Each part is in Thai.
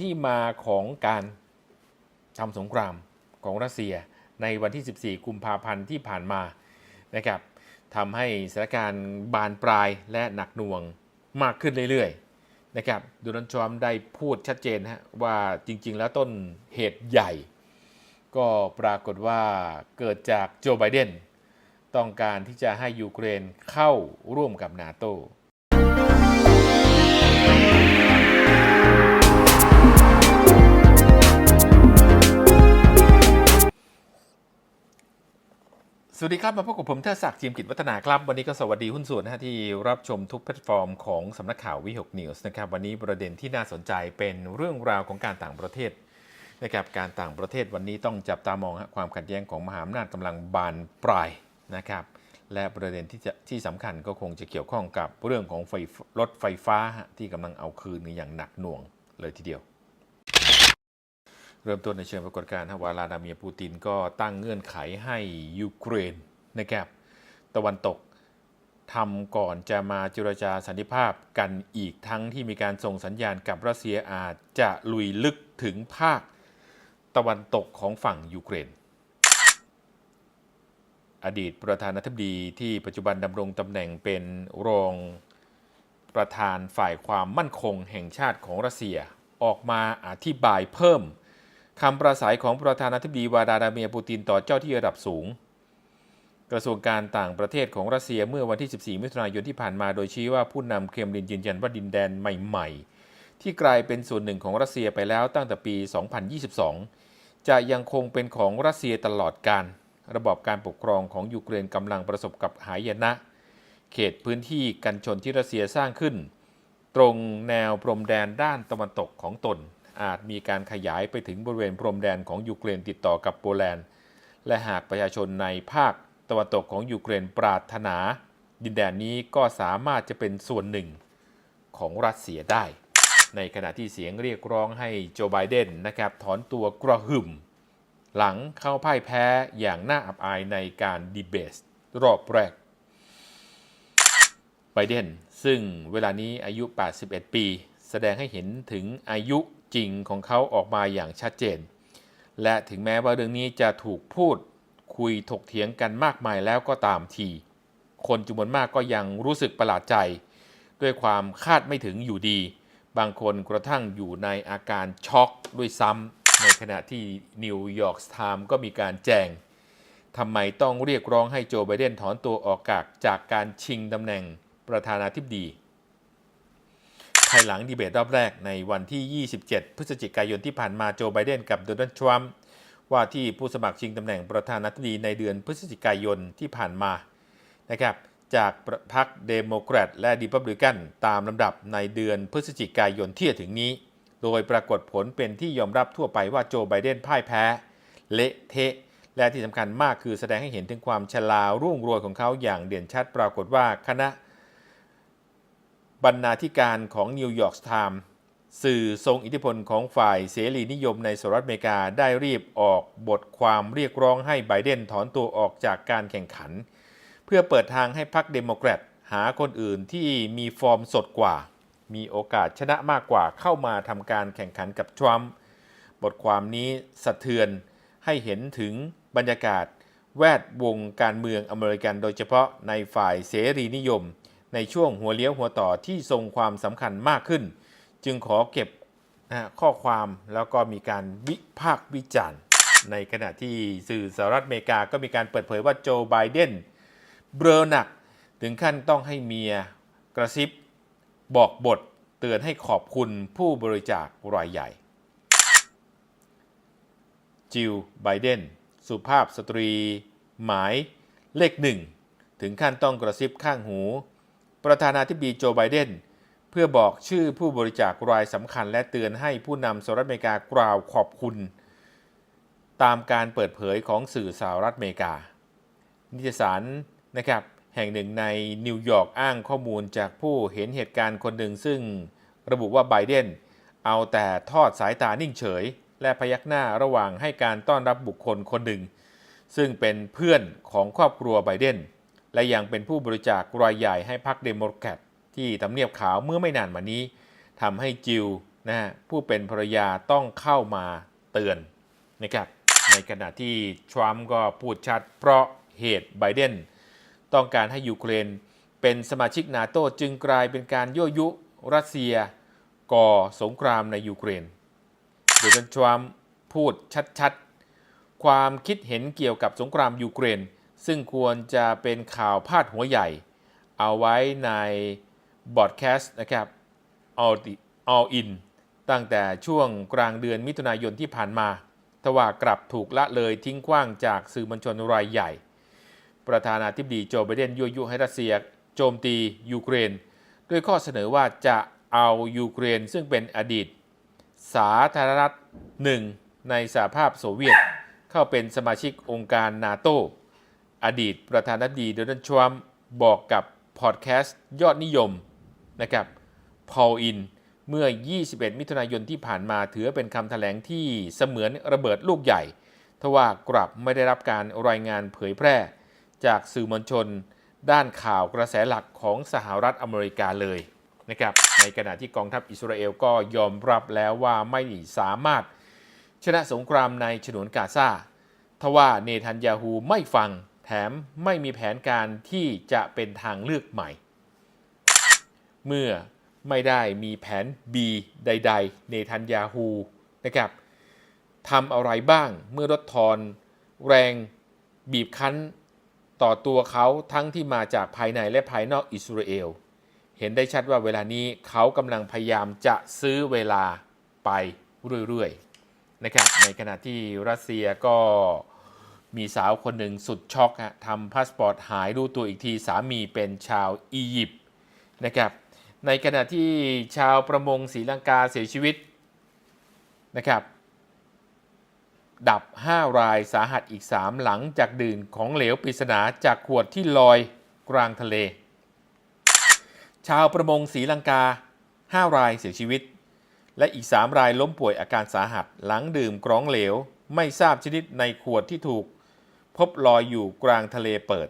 ที่มาของการทำสงครามของรัสเซียในวันที่ 14 กุมภาพันธ์ที่ผ่านมานะครับทำให้สถานการณ์บานปลายและหนักหน่วงมากขึ้นเรื่อยๆนะครับโดนัลด์ทรัมป์ได้พูดชัดเจนฮะว่าจริงๆ แล้วต้นเหตุใหญ่ ก็ปรากฏว่าเกิดจากโจไบเดนต้องการที่จะให้ยูเครนเข้าร่วมกับนาโต สวัสดีครับ มาพบกับผมเทศศักดิ์จิมกิจวัฒนาครับ วันนี้ก็สวัสดีหุ้นส่วนนะฮะที่รับชมทุกแพลตฟอร์มของสำนักข่าววิหกนิวส์นะครับวันนี้ประเด็นที่น่าสนใจเป็นเรื่องราวของการต่างประเทศนะครับการต่างประเทศวันนี้ต้องจับตามองความขัดแย้งของมหาอำนาจกำลังบานปลายนะครับและประเด็นที่จะที่สำคัญก็คงจะเกี่ยวข้องกับเรื่องของไฟรถไฟฟ้าที่กำลังเอาคืนกันอย่างหนักหน่วงเลยทีเดียว เริ่มต้นในเชิงปรากฏการณ์ฮะวลาดาเมียปูตินก็ตั้งเงื่อนไขให้ยูเครนนะครับตะวันตกทำก่อนจะมาเจรจาสันติภาพกันอีกทั้งที่มีการส่งสัญญาณกับรัสเซียอาจจะลุยลึกถึงภาค ตะวันตกของฝั่งยูเครน อดีตประธานาธิบดีที่ปัจจุบันดำรงตำแหน่งเป็นรองประธานฝ่ายความมั่นคงแห่งชาติของรัสเซียออกมาอธิบายเพิ่ม คำประสัยของประธานาธิบดีวลาดาเมียร์ปูตินต่อเจ้าที่ระดับสูง กระทรวงการต่างประเทศของรัสเซียเมื่อวันที่ 14 มิถุนายนที่ผ่านมาโดยชี้ว่าผู้นำเครมรินยืนยันว่าดินแดนใหม่ ๆ ที่กลายเป็นส่วนหนึ่งของรัสเซียไปแล้วตั้งแต่ปี 2022 จะยังคงเป็นของรัสเซียตลอดการ ระบอบการปกครองของยูเครนกำลังประสบกับหายนะ เขตพื้นที่กันชนที่รัสเซียสร้างขึ้น ตรงแนวพรมแดนด้านตะวันตกของตน อาจมีการขยายไปถึงบริเวณพรมแดนของยูเครนติดต่อกับโปแลนด์ และหากประชาชนในภาคตะวันตกของยูเครนปรารถนา ดินแดนนี้ก็สามารถจะเป็นส่วนหนึ่งของรัสเซียได้ ในขณะที่เสียงเรียกร้องให้โจไบเดนนะครับถอนตัวกระหึ่ม หลังเข้าพ่ายแพ้อย่างน่าอับอายในการดีเบตรอบแรกไบเดนซึ่งเวลานี้อายุ 81 ปี แสดงให้เห็นถึงอายุ จริงของเขาออกมาอย่างชัดเจน และถึงแม้ว่าเรื่องนี้จะถูกพูดคุยถกเถียงกันมากมายแล้วก็ตามที คนจำนวนมากก็ยังรู้สึกประหลาดใจ ด้วยความคาดไม่ถึงอยู่ดี บางคนกระทั่งอยู่ในอาการช็อกด้วยซ้ำในขณะที่นิวยอร์กไทม์ก็มีการแจ้งทำไมต้องเรียกร้องให้โจไบเดนถอนตัวออกจากจากการชิงตำแหน่งประธานาธิบดี ภายหลังดีเบตรอบแรกในวันที่ 27 พฤศจิกายนที่ผ่านมาโจไบเดนกับโดนัลด์ทรัมป์ว่าที่ผู้สมัครชิงตำแหน่งประธานาธิบดีในเดือนพฤศจิกายนที่ผ่านมานะครับจากพรรคเดโมแครตและดิพับลิกันตามลำดับในเดือนพฤศจิกายนที่จะถึงนี้ โดยปรากฏผลเป็นที่ยอมรับทั่วไปว่าโจไบเดนพ่ายแพ้ เละเทะ และที่สำคัญมากคือแสดงให้เห็นถึงความชลารุ่งรวยของเขาอย่างเด่นชัดปรากฏว่าคณะ บรรณาธิการของนิวยอร์กไทม์สื่อทรงอิทธิพลของฝ่ายเสรีนิยมในสหรัฐอเมริกาได้รีบออกบทความเรียกร้องให้ไบเดนถอนตัวออกจากการแข่งขัน เพื่อเปิดทางให้พรรคเดโมแครตหาคนอื่นที่มีฟอร์มสดกว่า มีโอกาสชนะมากกว่าเข้ามาทำการแข่งขันกับทรัมป์บทความนี้สะเทือนให้เห็นถึงบรรยากาศแวดวงการเมืองอเมริกันโดยเฉพาะในฝ่ายเสรีนิยม ในช่วงหัวเลี้ยวหัวต่อที่ทรงความสำคัญมากขึ้น จึงขอเก็บนะข้อความแล้วก็มีการวิพากษ์วิจารณ์ ในขณะที่สื่อสหรัฐอเมริกาก็มีการเปิดเผยว่าโจไบเดนเบลอหนัก ถึงขั้นต้องให้เมียกระซิบบอกบทเตือนให้ขอบคุณผู้บริจาครายใหญ่ จิลไบเดนสุภาพสตรี หมายเลขหนึ่ง ถึงขั้นต้องกระซิบข้างหู ประธานาธิบดีโจไบเดนเพื่อบอกชื่อผู้บริจาครายสำคัญและเตือนให้ผู้นำสหรัฐอเมริกากล่าวขอบคุณ ตามการเปิดเผยของสื่อสหรัฐอเมริกา นิตยสารนะครับแห่งหนึ่งในนิวยอร์กอ้างข้อมูลจากผู้เห็นเหตุการณ์คนหนึ่งซึ่งระบุว่าไบเดนเอาแต่ทอดสายตานิ่งเฉย และพยักหน้าระหว่างให้การต้อนรับบุคคลคนหนึ่ง ซึ่งเป็นเพื่อนของครอบครัวไบเดน และยังเป็นผู้บริจาครายใหญ่ให้พรรคเดโมแครตที่ทำเนียบขาวเมื่อไม่นานมานี้ทำให้จิลนะฮะผู้เป็นภรรยาต้องเข้ามาเตือนนะครับในขณะที่ทรัมป์ก็พูดชัดเพราะเหตุไบเดนต้องการให้ยูเครนเป็นสมาชิกนาโตจึงกลายเป็นการยั่วยุรัสเซียก่อสงครามในยูเครนโดนัลด์ทรัมป์พูดชัดๆ ความคิดเห็นเกี่ยวกับสงครามยูเครน ซึ่งควรจะเป็นข่าวพาดหัวใหญ่ เอาไว้ในบอดแคสต์นะครับ All, The- All In ตั้งแต่ช่วงกลางเดือนมิถุนายนที่ผ่านมาทว่ากลับถูกละเลยทิ้งขว้างจากสื่อมวลชนรายใหญ่ ประธานาธิบดีโจไบเดนยั่วยุให้รัสเซีย โจมตียูเครน ด้วยข้อเสนอว่าจะเอายูเครนซึ่งเป็นอดีต สาธารณรัฐหนึ่งในสหภาพโซเวียต เข้าเป็นสมาชิกองค์การนาโต อดีตประธานาธิบดีโดนัลด์ทรัมป์บอกกับพอดแคสต์ยอดนิยมนะครับพอลอินเมื่อ 21 มิถุนายนที่ผ่านมาถือเป็นคำแถลงที่เสมือนระเบิดลูกใหญ่ ทว่ากลับไม่ได้รับการรายงานเผยแพร่ จากสื่อมวลชน ด้านข่าวกระแสหลักของสหรัฐอเมริกาเลยนะครับ ในขณะที่กองทัพอิสราเอลก็ยอมรับแล้วว่าไม่สามารถชนะสงครามในฉนวนกาซาทว่าเนทันยาฮูไม่ฟัง แถมไม่มีแผนการที่จะเป็นทางเลือกใหม่ เมื่อไม่ได้มีแผน B ใดๆเนทันยาฮูนะครับทำอะไรบ้างเมื่อลดทอน แรงบีบคั้น ต่อตัวเขาทั้งที่มาจากภายในและภายนอกอิสราเอล เห็นได้ชัดว่าเวลานี้เขากำลังพยายามจะซื้อเวลาไปเรื่อย ๆ นะครับในขณะที่รัสเซียก็ มีสาวคนหนึ่งสุดช็อกฮะทำพาสปอร์ตหายรู้ตัวอีกทีสามีเป็นชาวอียิปต์นะครับ ในขณะที่ชาวประมงศรีลังกาเสียชีวิตนะครับ ดับ 5 รายสาหัสอีก 3 หลังจากดื่มของเหลวปริศนาจากขวดที่ลอยกลางทะเล ชาวประมงศรีลังกา 5 รายเสียชีวิต และอีก 3 รายล้มป่วยอาการสาหัสหลังดื่มกรองเหลว ไม่ทราบชนิดในขวดที่ถูก พบลอยอยู่กลางทะเลเปิด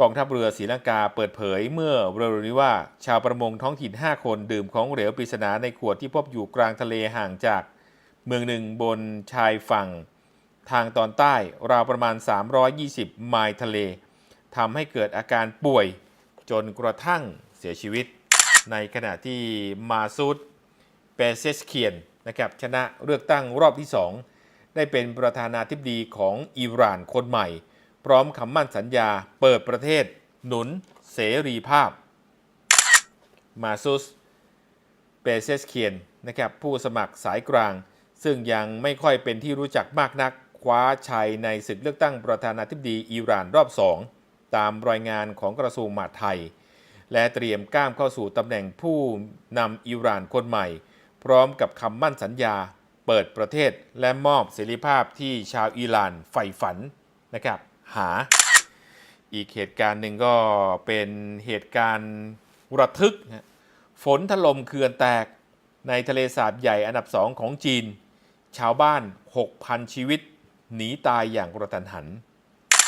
กองทัพเรือศรีลังกาเปิดเผยเมื่อเร็วๆนี้ว่า ชาวประมงท้องถิ่น 5 คนดื่มของเหลวปริศนาในขวดที่พบอยู่กลางทะเลห่างจาก เมืองหนึ่งบนชายฝั่ง ทางตอนใต้ราวประมาณ 320 ไมล์ทะเลทำให้เกิดอาการป่วยจนกระทั่งเสียชีวิต ในขณะที่มาซูดเปเซสเคียนนะครับชนะเลือกตั้งรอบที่ 2 ได้เป็นประธานาธิบดีของอิหร่านคนใหม่ พร้อมคำมั่นสัญญาเปิดประเทศ หนุนเสรีภาพ มาซุสเปเซสเคียนนะครับผู้สมัครสายกลาง ซึ่งยังไม่ค่อยเป็นที่รู้จักมากนัก คว้าชัยในศึกเลือกตั้งประธานาธิบดีอิหร่านรอบ2ตามรายงานของกระทรวงมหาดไทย และเตรียมก้ามเข้าสู่ตำแหน่งผู้นำอิหร่านคนใหม่ พร้อมกับคำมั่นสัญญา เปิดประเทศและมอบเสรีภาพที่ชาวอิหร่านใฝ่ฝันนะครับหา อีกเหตุการณ์หนึ่งก็เป็นเหตุการณ์ระทึกนะฝนถล่มเขื่อนแตกในทะเลสาบใหญ่อันดับสองของจีน ชาวบ้าน 6,000 ชีวิต หนีตายอย่างกระทันหัน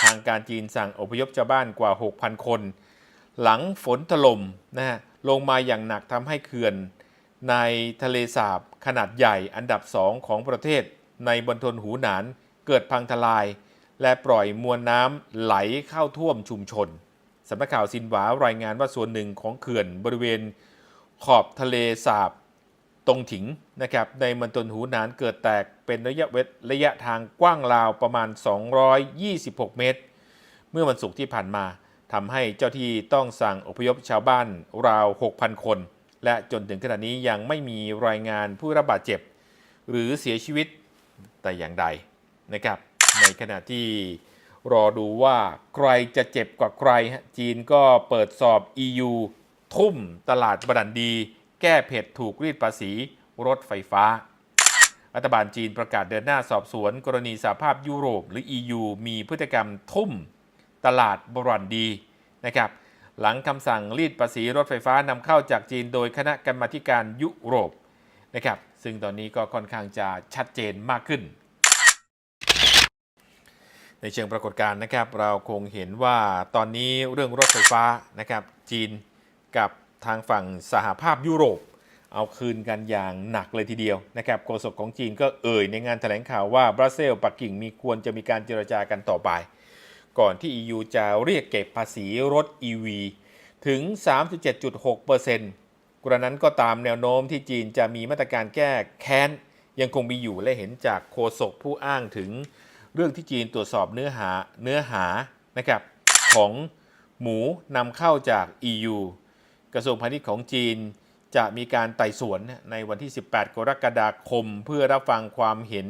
ทางการจีนสั่งอพยพชาวบ้านกว่า 6,000 คน หลังฝนถล่มนะฮะลงมาอย่างหนักทำให้เขื่อน ในทะเลสาบขนาดใหญ่อันดับสองของประเทศในบนทนหูหนานเกิดพังทลาย และปล่อยมวลน้ำไหลเข้าท่วมชุมชนสำนักข่าวซินหวารายงานว่าส่วนหนึ่งของเขื่อนบริเวณขอบทะเลสาบตรงถิงนะครับในมณฑลหูหนานเกิดแตกเป็นระยะเวทระยะทางกว้างราวประมาณ 226 เมตร เมื่อวันศุกร์ที่ผ่านมาทำให้เจ้าที่ต้องสั่งอพยพชาวบ้านราว 6,000 คน และจนถึงขณะนี้ยังไม่มีรายงานผู้รับบาดเจ็บ หรือเสียชีวิตแต่อย่างใดนะครับ ในขณะที่รอดูว่าใครจะเจ็บกว่าใคร จีนก็เปิดสอบ EU ทุ่มตลาดบรันดี แก้เผ็ดถูกรีดภาษีรถไฟฟ้า รัฐบาลจีนประกาศเดินหน้าสอบสวน กรณีสหภาพยุโรปหรือ EU มีพฤติกรรมทุ่มตลาดบรันดีนะครับ หลังคำสั่งรีดภาษีรถไฟฟ้านำเข้าจากจีนโดยคณะกรรมาการยุโรปนะครับซึ่งตอนนี้ก็ค่อนข้างจะชัดเจนมากขึ้น ในเชิงปรากฏการณ์นะครับ เราคงเห็นว่าตอนนี้เรื่องรถไฟฟ้านะครับจีนกับทางฝั่งสหภาพยุโรป เอาคืนกันอย่างหนักเลยทีเดียวนะครับโฆษกของจีนก็เอ่ยในงานแถลงข่าวว่าบรัสเซลส์ปักกิ่งมีควรจะมีการเจรจากันต่อไป ก่อนที่ EU จะเรียกเก็บภาษีรถ EV ถึง 37.6%กระนั้นก็ตามแนวโน้มที่จีนจะมีมาตรการแก้แค้น ยังคงมีอยู่และเห็นจากโฆษกผู้อ้างถึง เรื่องที่จีนตรวจสอบเนื้อหาเนื้อหานะครับของหมูนำเข้าจาก EU กระทรวงพาณิชย์ของจีนจะมีการไต่สวนในวันที่ 18 กรกฎาคม เพื่อรับฟังความเห็น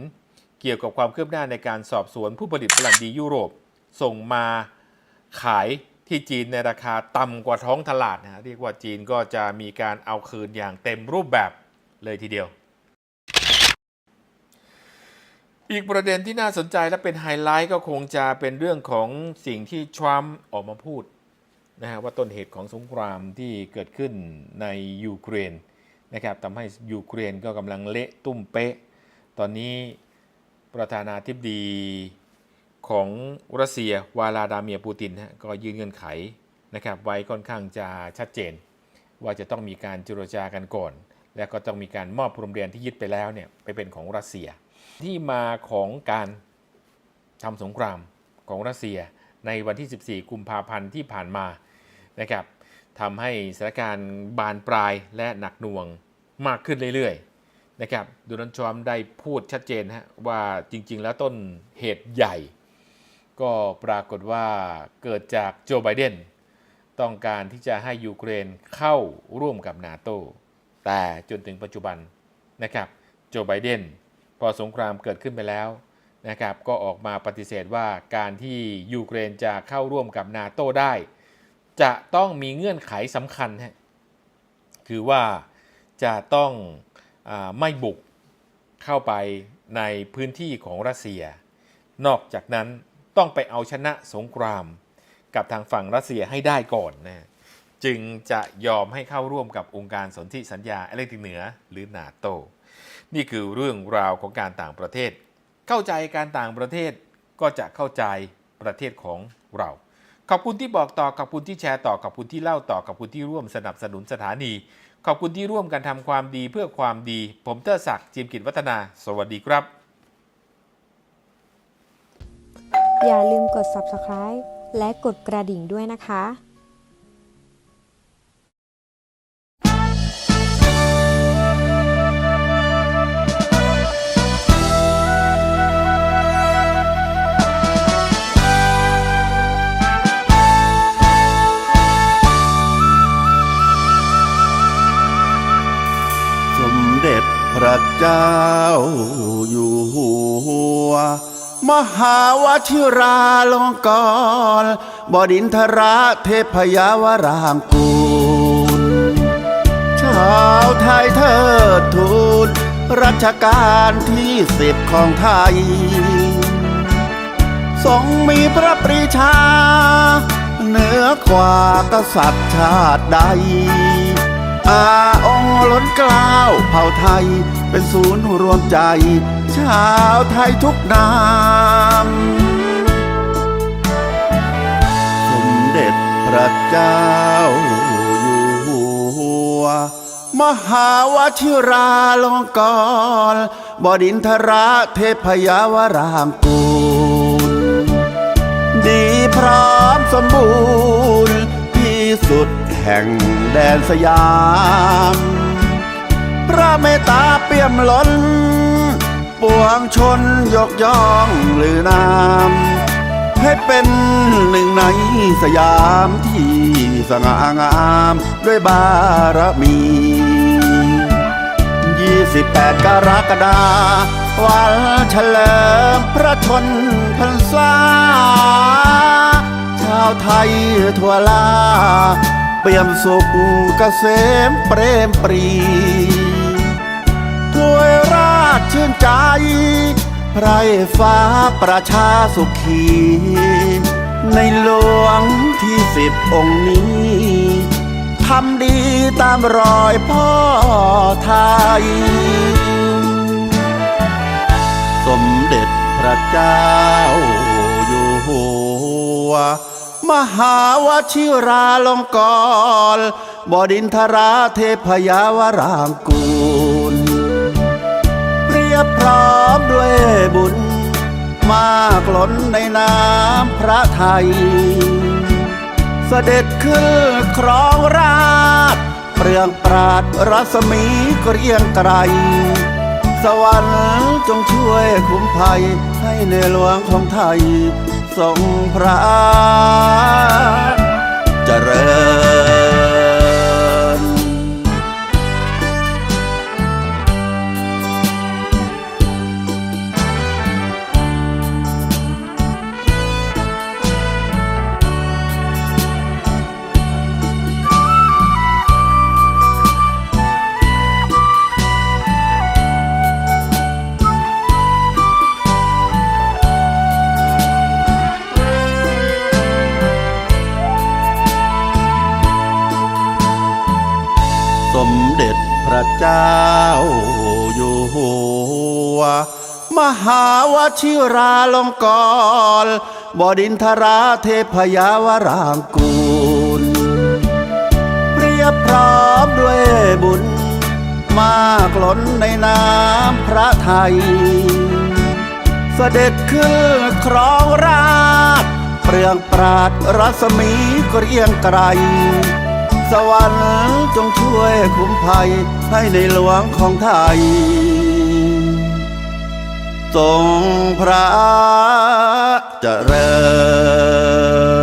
เกี่ยวกับความคืบหน้าในการสอบสวนผู้ผลิตบรันดียุโรป ส่งมาขายที่จีนในราคาต่ำกว่าท้องตลาดนะเรียกว่าจีนก็จะมีการเอาคืนอย่างเต็มรูปแบบเลยทีเดียว อีกประเด็นที่น่าสนใจและเป็นไฮไลท์ก็คงจะเป็นเรื่องของสิ่งที่ทรัมป์ออกมาพูดนะฮะว่าต้นเหตุของสงครามที่เกิดขึ้นในยูเครนนะครับทำให้ยูเครนก็กำลังเละตุ้มเป๊ะ ตอนนี้ประธานาธิบดี ของรัสเซียวาลาดาเมียปูตินฮะก็ยื่นเงื่อนไขนะครับไว้ค่อนข้างจะชัดเจน ว่าจะต้องมีการเจรจากันก่อน และก็ต้องมีการมอบพรมแดนที่ยึดไปแล้วเนี่ยไปเป็นของรัสเซีย ที่มาของการทำสงครามของรัสเซียในวันที่ 14 กุมภาพันธ์ที่ผ่านมานะครับทำให้สถานการณ์บานปลายและหนักหน่วงมากขึ้นเรื่อยๆนะครับโดนัลด์ทรัมป์ได้พูดชัดเจนฮะว่าจริง ๆ แล้วต้นเหตุใหญ่ ก็ปรากฏว่าเกิดจากโจไบเดนต้องการที่จะให้ยูเครนเข้าร่วมกับนาโตแต่จนถึงปัจจุบันนะครับโจไบเดนพอสงครามเกิดขึ้นไปแล้วนะครับก็ออกมาปฏิเสธว่าการที่ยูเครนจะเข้าร่วมกับนาโตได้ จะต้องมีเงื่อนไขสำคัญฮะคือว่าจะต้องอไม่บุกเข้าไปในพื้นที่ของรัสเซีย นอกจากนั้น ต้องไปเอาชนะสงคราม กับทางฝั่งรัสเซียให้ได้ก่อนนะจึงจะยอมให้เข้าร่วมกับองค์การสนธิสัญญาอะไรติกเหนือหรือนาโต นี่คือเรื่องราวของการต่างประเทศ เข้าใจการต่างประเทศก็จะเข้าใจประเทศของเรา ขอบคุณที่บอกต่อ ขอบคุณที่แชร์ต่อ ขอบคุณที่เล่าต่อ ขอบคุณที่ร่วมสนับสนุนสถานี ขอบคุณที่ร่วมกันทำความดีเพื่อความดี ผมเตอร์ศักดิ์จิมกิจวัฒนา สวัสดีครับ อย่าลืมกด subscribe และกดกระดิ่งด้วยนะคะสมเด็จพระเจ้าอยู่หัว มหาวชิราลงกรบดินทระเทพยาวรางกูลชาวไทยเทิดทูนรัชกาลที่สิบของไทย ทรงมีพระปรีชา เหนือกว่ากษัตริย์ชาติใด อาองค์ล้นกล้าวเผ่าไทยเป็นศูนย์รวมใจ ชาวไทยทุกนามสมเด็จพระเจ้าอยู่หัว มหาวชิราลงกรณ์บดินทระเทพยาวรางกูล ดีพร้อมสมบูรณ์ที่สุดแห่งแดนสยาม พระเมตตาเปี่ยมล้น ปวงชนยกย่องหรือนามให้เป็นหนึ่งในสยามที่สง่างาม ด้วยบารมี 28 กรกฎาวันเฉลิมพระชนพรรษา ชาวไทยทั่วลา เปี่ยมสุขเกษมเปรมปรีถ้วยาชชื่นใจไพรฟ้าประชาสุขี ในหลวงที่สิบองค์นี้ทำดีตามรอยพ่อไทย สมเด็จพระเจ้าอยู่หัวมหาวชิราลงกรบดินทราเทพยาวรางกูล บพร้อมด้วยบุญ มากล้นในน้ำพระไทย เสด็จขึ้นครองราชเปลืองปราดรัศมีเกรียงไกร สวรรค์จงช่วยคุ้มภัยให้ในหลวงของไทยทรงพระ มเด็จพระเจ้าอยู่หัว มหาวชิราลงกรณ์บดินทราเทพยาวรางกูล เปรียบพร้อมด้วยบุญ มากล้นในน้ำพระไทย เสด็จขึ้นครองราชเปลืองปราดรัศมีเกรียงไกรสวรรค์จงช่วย คุ้มภัยให้ในหลวงของไทยทรงพระเจริญ